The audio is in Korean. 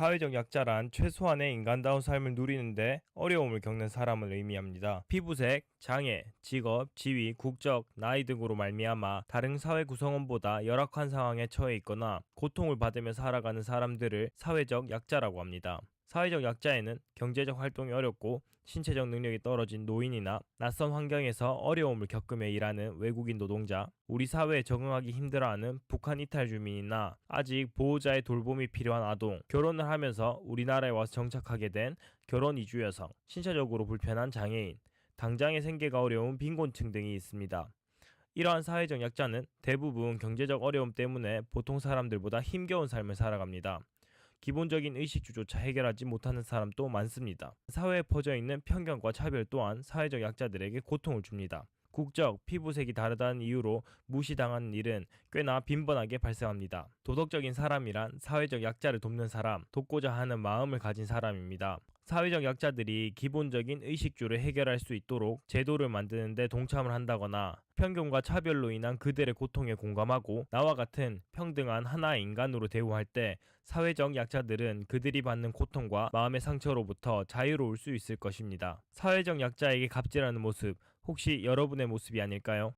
사회적 약자란 최소한의 인간다운 삶을 누리는데 어려움을 겪는 사람을 의미합니다. 피부색, 장애, 직업, 지위, 국적, 나이 등으로 말미암아 다른 사회 구성원보다 열악한 상황에 처해 있거나 고통을 받으며 살아가는 사람들을 사회적 약자라고 합니다. 사회적 약자에는 경제적 활동이 어렵고 신체적 능력이 떨어진 노인이나 낯선 환경에서 어려움을 겪으며 일하는 외국인 노동자, 우리 사회에 적응하기 힘들어하는 북한 이탈 주민이나 아직 보호자의 돌봄이 필요한 아동, 결혼을 하면서 우리나라에 와서 정착하게 된 결혼 이주 여성, 신체적으로 불편한 장애인, 당장의 생계가 어려운 빈곤층 등이 있습니다. 이러한 사회적 약자는 대부분 경제적 어려움 때문에 보통 사람들보다 힘겨운 삶을 살아갑니다. 기본적인 의식주조차 해결하지 못하는 사람도 많습니다. 사회에 퍼져 있는 편견과 차별 또한 사회적 약자들에게 고통을 줍니다. 국적, 피부색이 다르다는 이유로 무시당하는 일은 꽤나 빈번하게 발생합니다. 도덕적인 사람이란 사회적 약자를 돕는 사람, 돕고자 하는 마음을 가진 사람입니다. 사회적 약자들이 기본적인 의식주를 해결할 수 있도록 제도를 만드는데 동참을 한다거나 편견과 차별로 인한 그들의 고통에 공감하고 나와 같은 평등한 하나의 인간으로 대우할 때 사회적 약자들은 그들이 받는 고통과 마음의 상처로부터 자유로울 수 있을 것입니다. 사회적 약자에게 갑질하는 모습 혹시 여러분의 모습이 아닐까요?